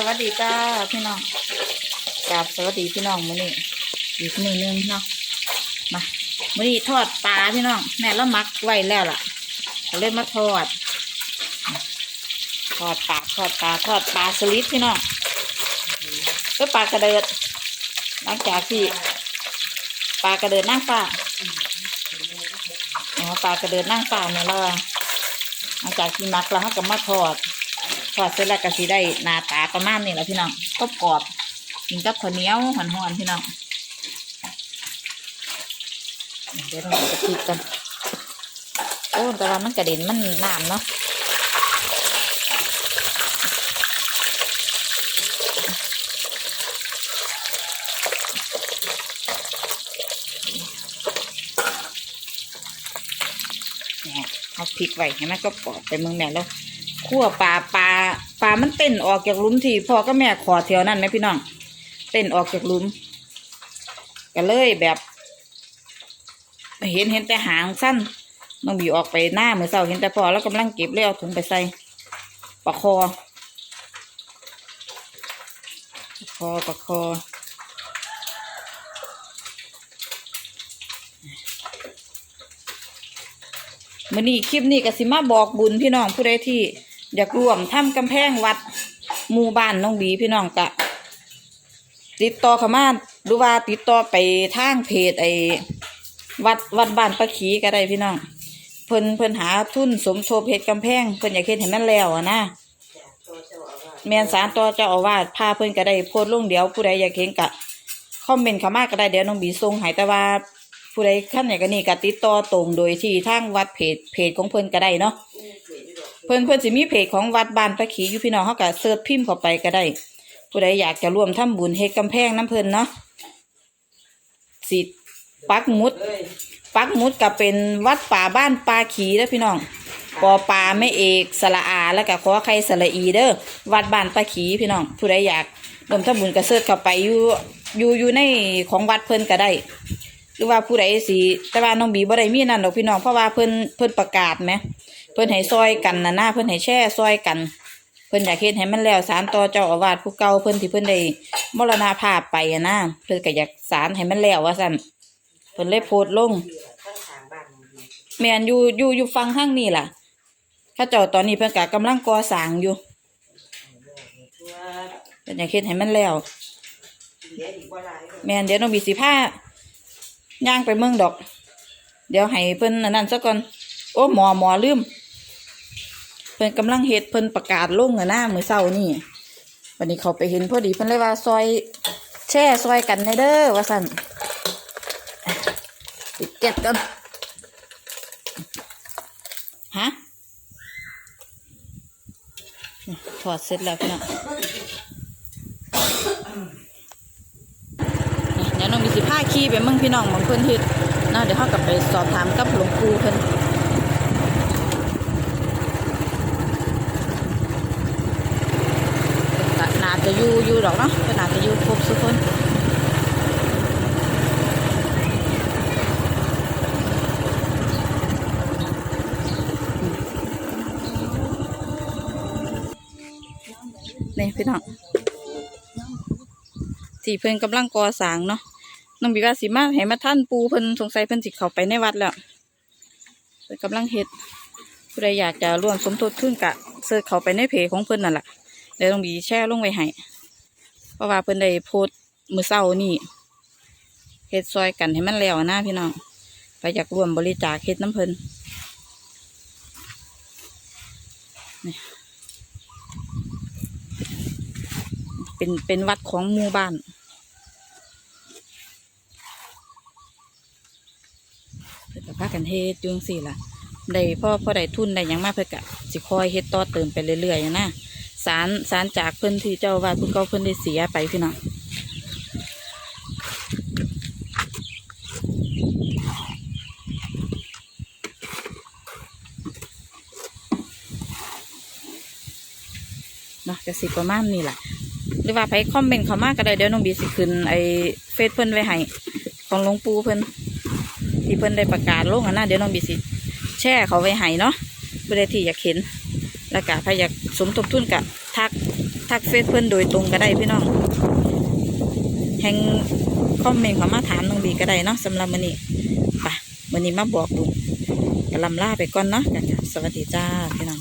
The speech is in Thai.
สวัสดีจ้าพี่น้องกราบสวัสดีพี่น้องมื้อนี้อีกมื้อหนึงเนาะมามื้อนี้ทอดปลาพี่น้องแม่เรามักไว้แล้วล่ะก็เลยมาทอด ทอดปลาทอดปลาทอดปลาสลิดพี่น้องก็ปลากระเดิดหลังจากที่ปลากระเดิดนั่งฟ้าอ๋อปลากระเดิดนั่งฟ้าเนี่ยเราว่าหลังจากที่มักแล้วเราก็มาทอด ทอดเสร็จแล้วก็สิได้หน้าตาประมาณนี้แหละพี่น้องกรอบกรอบกินกับข้าวเหนียวหอนๆพี่น้องเดี๋ยวเราจะพริกกันโอ้แต่ว่ามันกระเด็นมันน้ำเนาะเอาพริกไว้ให้มันก็กรอบไปเมืองแม่แล้ว ขั้วปลาปลาปลามันเต้นออกจากลุมที่พ่อก็แม่ขอเที่ยวนั่นไหมพี่น้องเต้นออกจากลุมก็เลยแบบ เห็นเห็นแต่หางสั้นน้องบีออกไปหน้าเหมือนเสาเห็นแต่พอแล้วกำลังเก็บเลยเอาถุงไปใส่ปลาคอคอปลาคอมื่อนี้คลิปนี้ก็สิมาบอกบุญพี่น้องผู้ใดที่ อยากร่วมทำกำแพงวัดหมู่บ้านน้องบีพี่น้องกะ ติดต่อเขามาหรือว่าติดต่อไปทางเพจไอ้วัดวัดบ้านปะขีก็ได้พี่น้อง เพิ่นเพิ่นหาทุนสมทบเฮ็ดกำแพงเพิ่นอยากเฮ็ดให้มันแล้วอะนะแมนสารต่อเจ้าอาวาสพาเพิ่นก็ได้โพสต์ลงเดี๋ยวผู้ใดอยากเห็นกะคอมเมนต์เขามาก็ได้เดี๋ยวน้องบีส่งให้แต่ว่าผู้ใดขั้นไหนก็นี่ก็ติดต่อตรงโดยที่ทางวัดเพจเพจของเพิ่นก็ได้เนาะ เพิ่นเพิ่นสิมีเพจของวัดบ้านปะขีอยู่พี่น้องเขาก็เสิร์ชพิมพ์เข้าไปก็ได้ ผู้ใดอยากจะร่วมทำบุญเฮ็ดกำแพงน้ำเพิ่นเนาะสิปักหมุด ปักหมุดก็เป็นวัดป่าบ้านปลาขีเด้อพี่น้องปอปลาไม่เอกสระอาแล้วก็ขอใครสระอีเด้อวัดบ้านปลาขีพี่น้อง ผู้ใดอยากร่วมทำบุญก็เสิร์ชเข้าไปอยู่อยู่อยู่ในของวัดเพิ่นก็ได้หรือว่าผู้ใดสิแต่ว่าน้องบีบ่ได้มีนั่นดอกพี่น้องเพราะว่าเพิ่นเพิ่นประกาศไหม พิ่นให้ซอยกันนะหนะเพิ่นให้แช่ซอยกัน เพิ่นอยากเฮ็ดให้มันแล้วสารต่อเจ้าอาวาสผู้เก่าเพิ่นที่เพิ่นได้มรณภาพไปอะนะเพิ่นก็อยากสารให้มันแล้วว่าซั่นเพิ่นเลยโพสต์ลงแม่นอยู่อยู่อยู่ฟังข้างนี้ล่ะข้าเจ้าตอนนี้เพิ่นก็กำลังก่อสร้างอยู่เพิ่นอยากเฮ็ดให้มันแล้วแม่นเดี๋ยวน้องบีสิพาย่างไปเมืองดอก เดี๋ยวให้เพิ่นอันนั้นซะก่อนโอ้หมอหมอลืม เพิ่นกำลังเฮ็ดเพิ่นประกาศลงอะนะมื้อเช้านี่วันนี้เขาไปเห็นพอดีเพิ่นเลยว่าซอยแช่ซอยกันในเด้อว่าซั่นปิดเก็บกันฮะถอดเสร็จแล้วพี่น้องเดี๋ยวน้องมีสิผ้าขี้ไปมึงพี่น้องหมองเพื่อนทิศเนาะเดี๋ยวเขากลับไปสอบถามกับหลวงปู่เพิ่นก็น่าจะ อยู่อกเนาะก็น่าจะอยู่ครบทุกคนนี่พี่น้องที่เพิ่นกำลังก่อสร้างเนาะน้องบีว่าสิมาให้มาท่านปูเพิ่นสงสัยเพิ่นสิเข้าไปในวัดแล้วเพิ่นกำลังเฮ็ดผู้ใดอยากจะร่วมสมทบทุนกะเสิร์ชเข้าไปในเพจของเพิ่นนั่นแหละเดี๋ยวน้องบีแชร์ลงไว้ให้ เพราะว่าเพิ่นได้โพสมือเช้านี่เฮ็ดซอยกันให้มันแล้วนะพี่น้องไปอยากร่วมบริจาคเฮ็ดน้ำเพิ่นเป็นเป็นวัดของหมู่บ้านเพื่อพากันเฮ็ดจุงสี่ล่ะได้พ่อพ่อได้ทุนได้ยังมากเพื่อกะสิคอยเฮ็ดต่อเติมไปเรื่อยๆนะ สารสารจากเพิ่นที่เจ้าว่าเพิ่นก่าเพิ่นได้เสียไปพี่น้องเนาะจะสิประมาณนี้ล่ะหรือว่าไปคอมเมนต์เขามากก็ได้เดี๋ยวน้องบีสิขึ้นไอเฟซเพิ่นไว้ให้ของหลวงปู่เพิ่นที่เพิ่นได้ประกาศลงอะนะเดี๋ยวน้องบีสิแช่เขาไว้ให้เนาะเพื่อที่อยากเห็น แล้วก็ถ้าอยากสมทบทุนกับทักทักเฟซเพื่อนโดยตรงก็ได้พี่น้องแห่งคอมเมนต์เขามาถามน้องบีก็ได้เนาะสำหรับมันนี้ปมื้อนี้มาบอกบุญกะลำลาไปก่อนเนาะกันจ้ะสวัสดีจ้าพี่น้อง